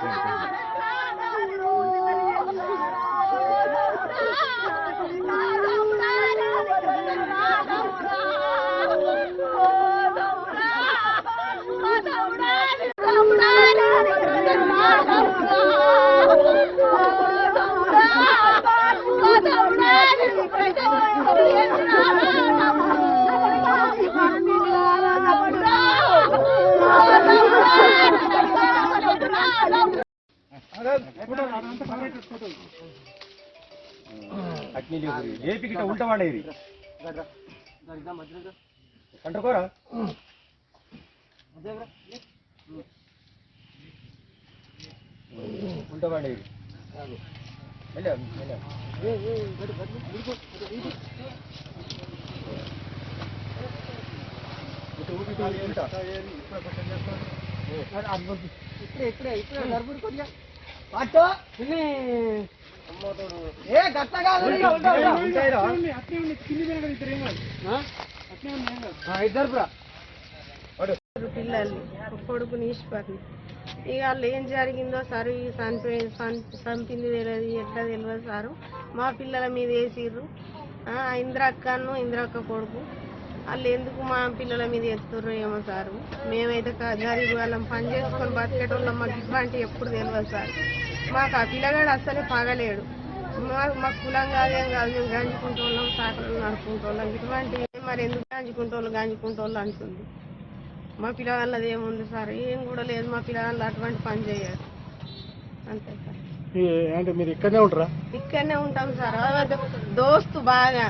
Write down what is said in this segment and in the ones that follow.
对，对，对。ఏపీ గిట్ట ఉల్ట వాడేది అంటుకోరా ఇప్పుడే ఇప్పుడే వెళ్ళా వెళ్ళా పిల్లల్ని కొడుకుని ఈశ్వర్ని ఇక వాళ్ళు ఏం జరిగిందో సార్ ఈ చనిపోయి చంపింది తెలియదు ఎట్లా తెలియదు సారు. మా పిల్లల మీద వేసిర్రు. ఆ, ఇంద్రక్కను ఇంద్రక్క కొడుకు. వాళ్ళు ఎందుకు మా పిల్లల మీద ఎత్తుర్రు ఏమో సారు. మేమైతే క- వాళ్ళం పని చేసుకొని బతికేటోళ్ళం మాకు ఇట్లాంటి ఎప్పుడు తెలియదు సార్. మాకు ఆ పిల్లగాడు అస్సలే పగలేడు. మా మా కులం కాదేం కాదు మేము గంజుకుంటోళ్ళం సాకలు నడుపుకుంటోళ్ళం. ఇటువంటి మరి ఎందుకు గాంజుకుంటోళ్ళు గాంజుకుంటోళ్ళు అంటుంది. మా పిల్లగాళ్ళది ఏముంది సార్? ఏం కూడా లేదు. మా పిల్లగాళ్ళు అటువంటి పని చేయరు. అంతే సార్. అంటే మీరు ఇక్కడనే ఉంటారా? ఇక్కడనే ఉంటాం సార్. దోస్తు బాగా.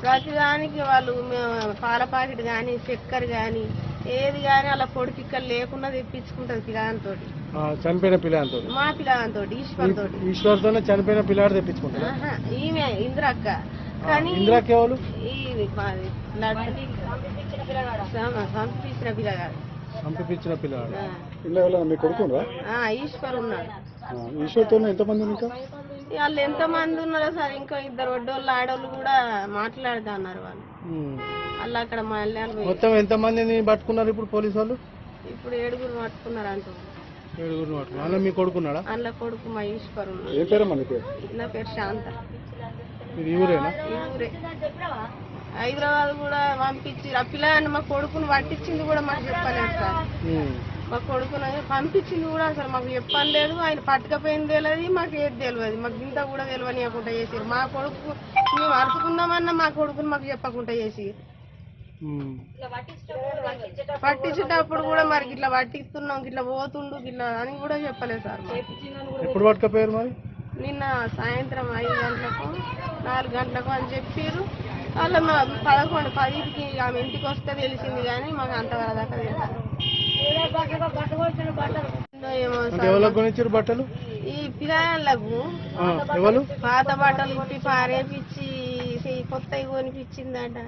ప్రతిదానికి వాళ్ళు మేము పాల ప్యాకెట్ కానీ చక్కెర కానీ ఏది కానీ అలా పొడి పిక్కలు లేకుండా తెప్పించుకుంటుంది పిల్లగానితో చనిపోయిన పిల్లలతో మా పిల్లగానితో ఈశ్వర్ తోటి. ఈశ్వర్తోనే చనిపోయిన పిల్లాడు తెప్పించుకుంటారా? ఈమె ఇంద్రక్క. కానీ ఇందిరాకి ఎవరు? పంపించిన పిల్లగాడు. పంపించిన ఆ, ఈశ్వర్ ఉన్నాడు. ఈశ్వర్తో ఎంతమంది ఇంకా? వాళ్ళు ఎంత మంది ఉన్నారో సార్ ఇంకా ఇద్దరు వడ్డోళ్ళు ఆడోళ్ళు కూడా మాట్లాడుతా అన్నారు వాళ్ళు. వాళ్ళు అక్కడ మళ్ళీ మొత్తం ఎంతమందిని పట్టుకున్నారు ఇప్పుడు పోలీసు వాళ్ళు? ఇప్పుడు ఏడుగురు పట్టుకున్నారు అంటూ పట్టుకున్నారు. అందులో మీ కొడుకున్నాడా అందులో కొడుకు మా ఈశ్వర్ ఏ పేరు? నా పేరు శాంత. ఇది ఊరేనా? ఊరే. హైదరాబాద్ కూడా పంపించి ఆ పిల్లని మా కొడుకుని పట్టించింది కూడా మాకు చెప్పలేదు సార్. మా కొడుకుని పంపించింది కూడా అసలు మాకు చెప్పని లేదు ఆయన పట్టుకపోయింది తెలియదు మాకు ఏది తెలియదు మాకు ఇంత కూడా తెలియనియకుండా చేసారు మా కొడుకు మేము అరుచుకుందామన్నా మా కొడుకుని మాకు చెప్పకుండా చేసి పట్టించేటప్పుడు కూడా మరి ఇట్లా పట్టిస్తున్నాం ఇట్లా పోతుండు ఇట్లా అని కూడా చెప్పలేదు సార్. ఎప్పుడు పట్టుకపోయారు మరి? నిన్న సాయంత్రం ఐదు గంటలకు నాలుగు గంటలకు అని చెప్పారు వాళ్ళ మా పదకొండు పదికి ఆమె ఇంటికి వస్తే తెలిసింది కానీ మాకు అంతవరకు దాకా తెలియదు. బట్టలు? ఈ పిల్లలకు. పాత బట్టలు ఇప్పి పారేపిచ్చి కొత్తవి కొనిపించిందట.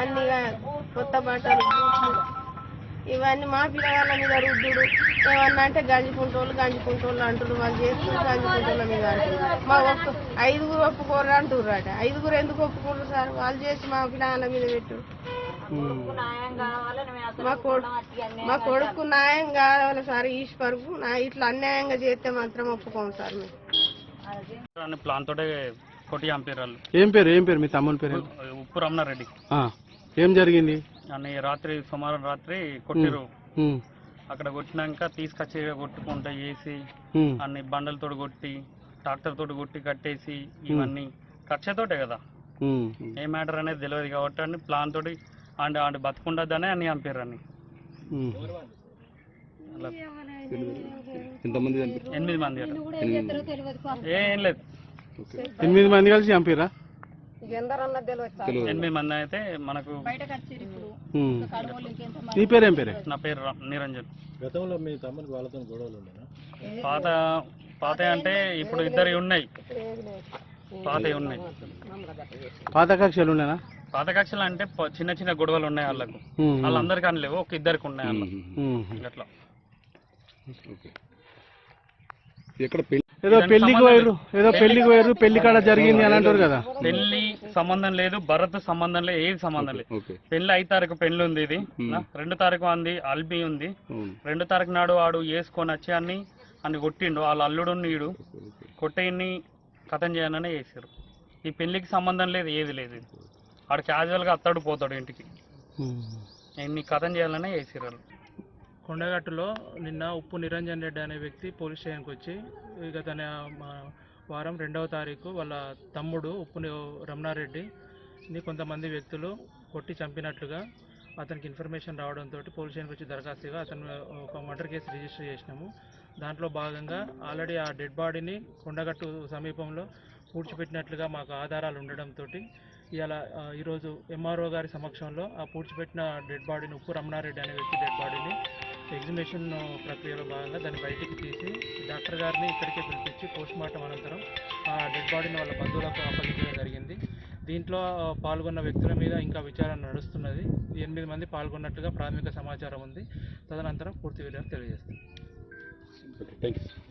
అన్ని కొత్త బట్టలు. ఇవన్నీ మా పిల్లగాళ్ళ మీద రుద్దుడు. ఏమన్నా అంటే గంజుకుంటోళ్ళు గంజుకుంటోళ్ళు అంటున్నారు వాళ్ళు చేస్తున్నారు గంజుకుంటోళ్ళ మీద అంటున్నారు మా ఒక్క ఐదుగురు ఒప్పుకోరు అంటుర్రట ఐదుగురు ఎందుకు ఒప్పుకోరు సార్? వాళ్ళు చేసి మా పిల్లగాళ్ళ మీద పెట్టు. మా కొడుకు మా కొడుకు న్యాయం కావాలి సార్ ఈశ్వర్కు. నా ఇట్లా అన్యాయంగా చేస్తే మాత్రం ఒప్పుకోము సార్ మేము. ప్లాన్ తోటే కొట్టి చంపారు వాళ్ళు. ఏం పేరు? ఏం పేరు? మీ తమ్ముని పేరు? ఉప్పు రమణారెడ్డి. ఆ, ఏం జరిగింది? అని రాత్రి సుమారు రాత్రి కొట్టిరు. అక్కడ కొట్టినాక తీసుకొచ్చి కొట్టుకుంటా చేసి అన్ని బండలతో కొట్టి ట్రాక్టర్ తోటి కొట్టి కట్టేసి ఇవన్నీ. కక్షతోటే కదా. ఏ మ్యాటర్ అనేది తెలియదు కాబట్టి అని ప్లాన్ తోటి అండ్ అండ్ బతుకుండద్దని అని చంపారు అని ఎనిమిది మంది. ఏం లేదు. ఎనిమిది మంది కలిసి చంపిరా ఎనిమిది మంది అయితే మనకు. నీ పేరు ఏం పేరే? నా పేరు రా- నిరంజన్. గతంలో మీ తమ్ముడికి వాళ్ళతో గొడవలు ఉండేనా పాత పాత అంటే ఇప్పుడు ఇద్దరు ఉన్నాయి. పాతవి ఉన్నాయి. పాత కక్షలు ఉండేనా పాత కక్షలు అంటే ప- చిన్న చిన్న గొడవలు ఉన్నాయి వాళ్ళకు. వాళ్ళందరికీ అని లేవు ఒక ఇద్దరికి ఉన్నాయి వాళ్ళకు ఉమ్. అట్లా. ఏదో పెళ్ళికి పోయారు ఏదో పెళ్ళికి పోయారు పెళ్ళి కాడ జరిగింది అని అంటారు కదా. పెళ్ళి సంబంధం లేదు భరత్ సంబంధం లేదు ఏది సంబంధం లేదు. పెళ్ళి ఐదు తారీఖు పెళ్ళి ఉంది ఇది? రెండు తారీఖు అంది అల్బీ ఉంది. రెండు తారీఖు నాడు వాడు వేసుకొని వచ్చి అన్ని అని కొట్టిండు. వాళ్ళ అల్లుడు నీడు కొట్టేయన్ని కథం చేయాలనే చేసారు ఈ పెళ్ళికి సంబంధం లేదు ఏది లేదు. ఆడు క్యాజువల్గా అత్తాడు పోతాడు ఇంటికి. ఎన్ని కథం చేయాలనే చేసారు వాళ్ళు. కొండగట్టులో నిన్న ఉప్పు నిరంజన్ రెడ్డి అనే వ్యక్తి పోలీస్ స్టేషన్కి వచ్చి ఇక తన మా వారం రెండవ తారీఖు వాళ్ళ తమ్ముడు ఉప్పు రమణారెడ్డిని కొంతమంది వ్యక్తులు కొట్టి చంపినట్లుగా అతనికి ఇన్ఫర్మేషన్ రావడంతో పోలీస్ స్టేషన్కి వచ్చి దరఖాస్తుగా అతను ఒక మర్డర్ కేసు రిజిస్టర్ చేసినాము. దాంట్లో భాగంగా ఆల్రెడీ ఆ డెడ్ బాడీని కొండగట్టు సమీపంలో పూడ్చిపెట్టినట్లుగా మాకు ఆధారాలు ఉండడంతో ఇలా ఈరోజు ఎంఆర్ఓ గారి సమక్షంలో ఆ పూడ్చిపెట్టిన డెడ్ బాడీని ఉప్పు రమణారెడ్డి అనే వ్యక్తి డెడ్ బాడీని ఎగ్జిబిషన్ ప్రక్రియలో భాగంగా దాన్ని బయటికి తీసి డాక్టర్ గారిని ఇక్కడికే పిలిపించి పోస్ట్ మార్టం అనంతరం ఆ డెడ్ బాడీని వాళ్ళ బంధువులకు అప్పగించడం జరిగింది. దీంట్లో పాల్గొన్న వ్యక్తుల మీద ఇంకా విచారణ నడుస్తున్నది. ఎనిమిది మంది పాల్గొన్నట్లుగా ప్రాథమిక సమాచారం ఉంది. తదనంతరం పూర్తి వివరాలు తెలియజేస్తాం. Thank you